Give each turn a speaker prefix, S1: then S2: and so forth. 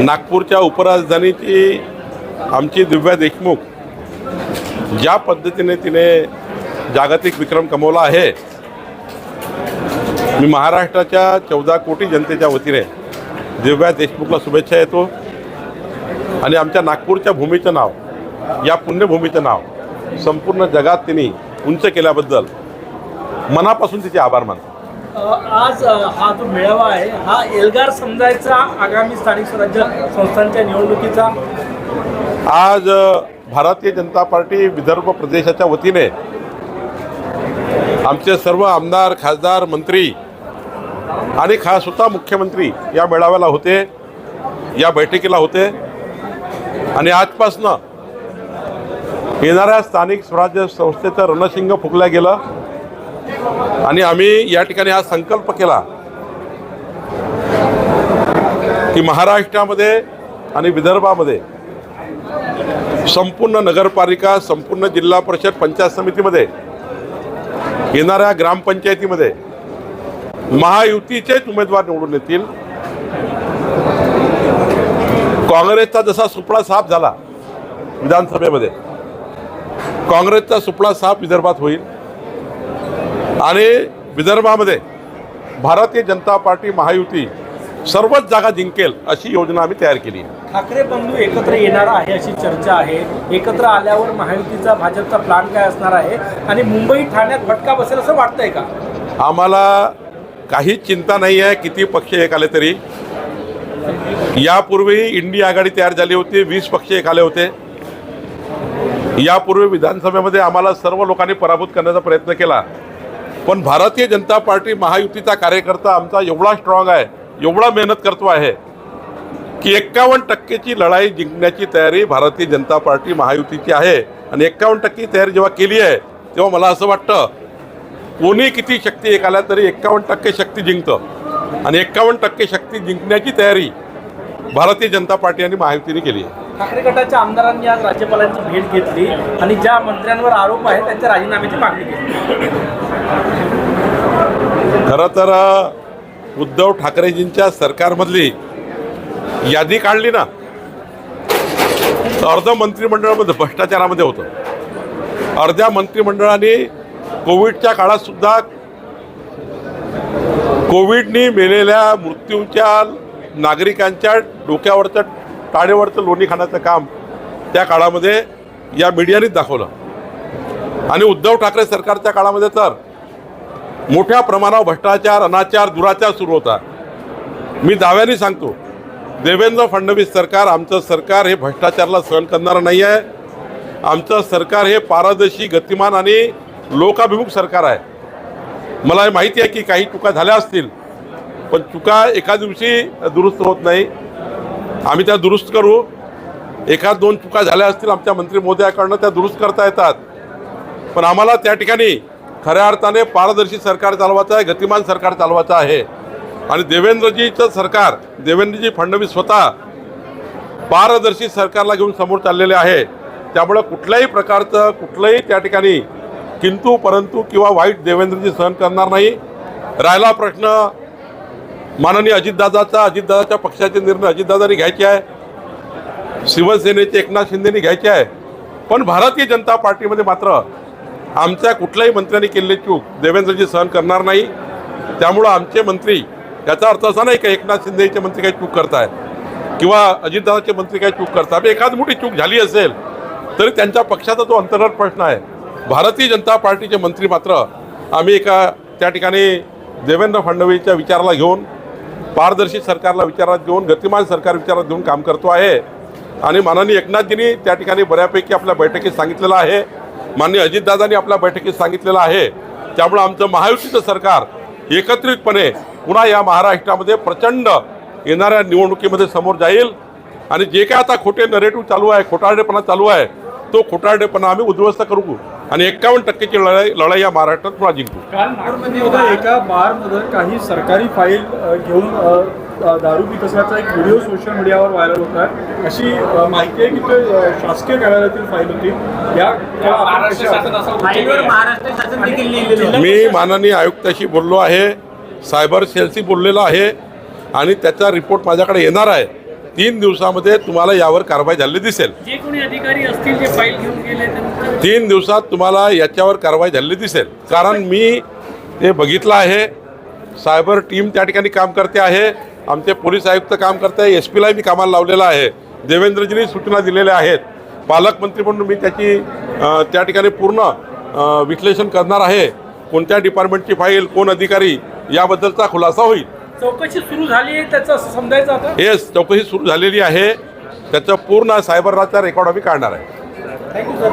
S1: नागपूरच्या उपराजधानीची आमची दिव्या देशमुख ज्या पद्धतीने तिने जागतिक विक्रम कमवला आहे मी महाराष्ट्राच्या चौदा कोटी जनतेच्या वतीने दिव्या देशमुखला शुभेच्छा येतो आणि आमच्या नागपूरच्या भूमीचं नाव या पुण्यभूमीचं नाव संपूर्ण जगात तिने उंच केल्याबद्दल मनापासून तिचे आभार मानतो.
S2: आज हा जो मेळावा आहे हा एल्गार समुदायाचा आगामी स्थानिक स्वराज्य संस्थांच्या निवडणुकीचा?
S1: आज भारतीय जनता पार्टी विदर्भ प्रदेशाच्या वतीने आमचे सर्व आमदार खासदार मंत्री आणि खास स्वतः मुख्यमंत्री या मेळाव्याला होते या बैठकीला होते आणि आजपासनं येणाऱ्या स्थानिक स्वराज्य संस्थेचं रणशिंग फुकलं गेलं. आणि आम्ही या ठिकाणी हा संकल्प केला की महाराष्ट्रामध्ये आणि विदर्भामध्ये संपूर्ण नगरपालिका संपूर्ण जिल्हा परिषद पंचायत समितीमध्ये येणाऱ्या ग्रामपंचायतीमध्ये महायुतीचेच उमेदवार निवडून येतील. काँग्रेसचा जसा सुपडा साफ झाला विधानसभेमध्ये काँग्रेसचा सुपडा साफ विदर्भात होईल. आणि विदर्भामध्ये भारतीय जनता पार्टी महायुती सर्वच जागा जिंकेल अशी योजना आम्ही तयार केली आहे.
S2: ठाकरे बंधू एकत्र येणार आहे अशी चर्चा आहे. एकत्र आल्यावर महायुतीचा भाजपचा प्लान काय असणार आहे? आणि मुंबई ठाण्यात फटका बसेल असं वाटतंय का?
S1: आम्हाला काहीच चिंता नाही आहे किती पक्ष एक आले तरी. यापूर्वी इंडिया आघाडी तयार झाली होती वीस पक्ष एक आले होते. यापूर्वी विधानसभेमध्ये आम्हाला सर्व लोकांनी पराभूत करण्याचा प्रयत्न केला. पण भारतीय जनता पार्टी महायुतीचा कार्यकर्ता आमचा एवढा स्ट्रॉंग आहे एवढा मेहनत करतो आहे की एक्कावन्न टक्केची लढाई जिंकण्याची तयारी भारतीय जनता पार्टी महायुतीची आहे. आणि एक्कावन्न टक्के तयारी जेव्हा केली आहे तेव्हा मला असं वाटतं कोणी किती शक्ती एक आल्या तरी एक्कावन्न टक्के शक्ती जिंकतं. आणि एक्कावन्न टक्के शक्ती जिंकण्याची तयारी भारतीय जनता पार्टी आणि महायुतीने केली आहे.
S2: ठाकरे गटाच्या आमदारांनी आज राज्यपालांची भेट घेतली आणि ज्या मंत्र्यांवर आरोप आहे त्यांच्या राजीनाम्याची मागणी केली.
S1: खरं तर उद्धव ठाकरेजींच्या सरकारमधली यादी काढली ना अर्ध मंत्रिमंडळामध्ये भ्रष्टाचारामध्ये होतं. अर्ध्या मंत्रिमंडळाने कोविडच्या काळात सुद्धा कोविडनी मेलेल्या मृत्यूच्या नागरिकांच्या डोक्यावरचं टाळेवरचं लोणी खाण्याचं काम त्या काळामध्ये या मीडियानेच दाखवलं. आणि उद्धव ठाकरे सरकारच्या काळामध्ये तर मोठ्या प्रमाणावर भ्रष्टाचार अनाचार दुराचार सुरू होता. मी दाव्याने सांगतो देवेंद्र फडणवीस सरकार आमचं सरकार हे भ्रष्टाचाराला सहन करणारं नाही आहे. आमचं सरकार हे पारदर्शी गतिमान आणि लोकाभिमुख सरकार आहे. मला हे माहिती आहे की काही चुका झाल्या असतील पण चुका एका दिवशी दुरुस्त होत नाही. आम्ही त्या दुरुस्त करू. एखाद दोन चुका झाल्या असतील आमच्या मंत्री महोदयाकडनं त्या दुरुस्त करता येतात. पण आम्हाला त्या ठिकाणी खऱ्या अर्थाने पारदर्शी सरकार चालवायचं आहे गतिमान सरकार चालवायचं आहे. आणि देवेंद्रजीचं सरकार देवेंद्रजी फडणवीस स्वतः पारदर्शी सरकारला घेऊन समोर चाललेले आहे. त्यामुळं कुठल्याही प्रकारचं कुठलंही त्या ठिकाणी किंतु परंतु किंवा वाईट देवेंद्रजी सहन करणार नाही. राहिला प्रश्न माननीय अजितदादाचा अजितदादाच्या पक्षाचे निर्णय अजितदादांनी घ्यायचे आहे. शिवसेनेचे एकनाथ शिंदेनी घ्यायचे आहे. पण भारतीय जनता पार्टीमध्ये मात्र आमच्या कुठल्याही मंत्र्यांनी केलेली चूक देवेंद्रजी सहन करणार नाही. त्यामुळं आमचे मंत्री याचा अर्थ असा नाही का एकनाथ शिंदेचे मंत्री काही चूक करताय किंवा अजितदादाचे मंत्री काही चूक करतात एखाद मोठी चूक झाली असेल तरी त्यांच्या पक्षाचा तो अंतर्गत प्रश्न आहे. भारतीय जनता पार्टीचे मंत्री मात्र आम्ही एका त्या ठिकाणी देवेंद्र फडणवीसच्या विचाराला घेऊन पारदर्शी सरकारला विचारात घेऊन गतिमान सरकार विचारात घेऊन काम करतो आहे. आणि माननीय एकनाथजींनी त्या ठिकाणी बऱ्यापैकी आपल्या बैठकीत सांगितलेलं आहे. माननीय अजितदादांनी आपल्या बैठकीत सांगितलेलं आहे. त्यामुळं आमचं महायुतीचं सरकार एकत्रितपणे पुन्हा या महाराष्ट्रामध्ये प्रचंड येणाऱ्या निवडणुकीमध्ये समोर जाईल. आणि जे काय आता खोटे नरेटिव्ह चालू आहे खोटारडेपणा चालू आहे तो खोटारडेपणा आम्ही उद्ध्वस्त करू आणि एक्कावन्न टक्केची लढाई लढाई या महाराष्ट्रात पुन्हा जिंकू.
S3: काल एका बारमध्ये काही सरकारी फाईल घेऊन दारू पित असल्याचा एक व्हिडिओ सोशल मीडियावर व्हायरल होत आहे. अशी माहिती आहे की ते शासकीय कार्यालयातील फाईल होती. या.
S1: मी माननीय आयुक्ताशी बोललो आहे सायबर सेलशी बोललेलो आहे आणि त्याचा रिपोर्ट माझ्याकडे येणार आहे. तीन दिवसामध्ये तुम्हाला यावर कारवाई झालेली दिसेल.
S4: जे कोणी अधिकारी असतील जे फाईल घेऊन गेले त्यांचं
S1: तीन दिवसात तुम्हाला याच्यावर कारवाई झालेली दिसेल. कारण मी ते बघितलं आहे. सायबर टीम त्या ठिकाणी काम करते आहे. आमचे पोलीस आयुक्त काम करते आहे. एस पीलाही मी कामाला लावलेलं आहे. देवेंद्रजींनी सूचना दिलेल्या आहेत. पालकमंत्री म्हणून मी त्याची त्या ठिकाणी पूर्ण विश्लेषण करणार आहे. कोणत्या डिपार्टमेंटची फाईल कोण अधिकारी याबद्दलचा खुलासा होईल.
S2: चौकशी सुरू झाली आहे त्याचं समजायचं
S1: हे चौकशी सुरू झालेली आहे. त्याचं पूर्ण सायबरचा रेकॉर्ड आम्ही काढणार आहे.
S2: Thank you sir